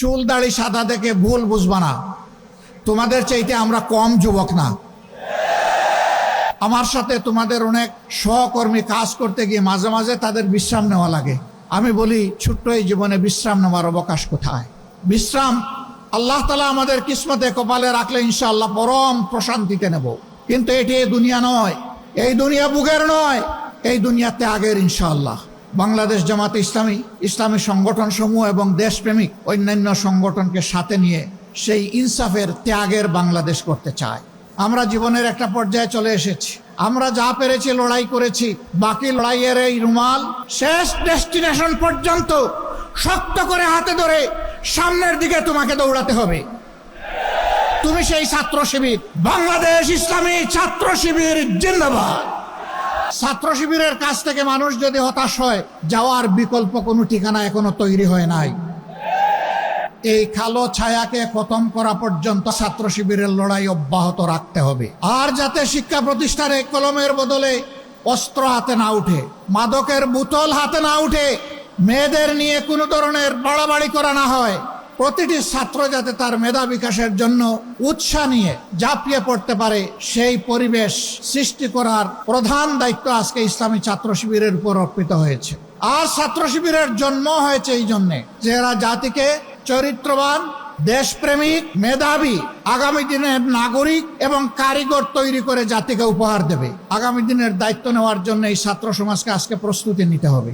চুল দাড়ি সাদা দেখে ভুল বুঝবা না। তোমাদের চাইতে আমরা কম যুবক না। আমার সাথে তোমাদের অনেক সহকর্মী কাজ করতে গিয়ে মাঝে মাঝে তাদের বিশ্রাম নেওয়া লাগে। আমি বলি, ছোট্ট এই জীবনে বিশ্রাম নেওয়ার অবকাশ কোথায়? বিশ্রাম আল্লাহ তালা আমাদের কিসমতে কপালে রাখলে ইনশাআল্লাহ পরম প্রশান্তিতে নেব। কিন্তু এটি এই দুনিয়া নয়, এই দুনিয়া বুকের নয়, এই দুনিয়া ত্যাগের ইনশাআল্লাহ। বাংলাদেশ জামাতে ইসলামী ইসলামী সংগঠন সমূহ এবং দেশপ্রেমিক অন্যান্য সংগঠনকে সাথে নিয়ে সেই ইনসাফের ত্যাগের বাংলাদেশ করতে চায়। আমরা জীবনের একটা পর্যায়ে চলে এসেছি। আমরা যা পেরেছি, লড়াই করেছি, বাকি লড়াইয়ের এই রুমাল শেষ ডেস্টিনেশন পর্যন্ত শক্ত করে হাতে ধরে সামনের দিকে তোমাকে দৌড়াতে হবে। তুমি সেই ছাত্র শিবির, বাংলাদেশ ইসলামী ছাত্র শিবির, জিন্দাবাদ। ছাত্র শিবিরের কাছ থেকে মানুষ যদি হতাশ হয়, যাওয়ার বিকল্প কোনো ঠিকানা এখনও তৈরি হয় নাই। এই কালো ছায়াকে খতম করা পর্যন্ত ছাত্র শিবিরের লড়াই অব্যাহত রাখতে হবে। আর যাতে শিক্ষা প্রতিষ্ঠানে কলমের বদলে অস্ত্র হাতে না উঠে, মাদকের বোতল হাতে না উঠে, মেয়েদের নিয়ে কোনো ধরনের বাড়াবাড়ি করা না হয় প্রতিটি ছাত্র যাতে তার মেধা বিকাশের জন্য উৎসাহ নিয়ে ঝাঁপিয়ে পড়তে পারে, সেই পরিবেশ সৃষ্টি করার প্রধান দায়িত্ব আজকে ইসলামী ছাত্র শিবিরের উপর অর্পিত হয়েছে। আর ছাত্র শিবিরের জন্ম হয়েছে এই জন্যে যে এরা জাতিকে চরিত্রবান, দেশপ্রেমিক, মেধাবী, আগামী দিনের নাগরিক এবং কারিগর তৈরি করে জাতিকে উপহার দেবে। আগামী দিনের দায়িত্ব নেওয়ার জন্য এই ছাত্র সমাজকে আজকে প্রস্তুতি নিতে হবে।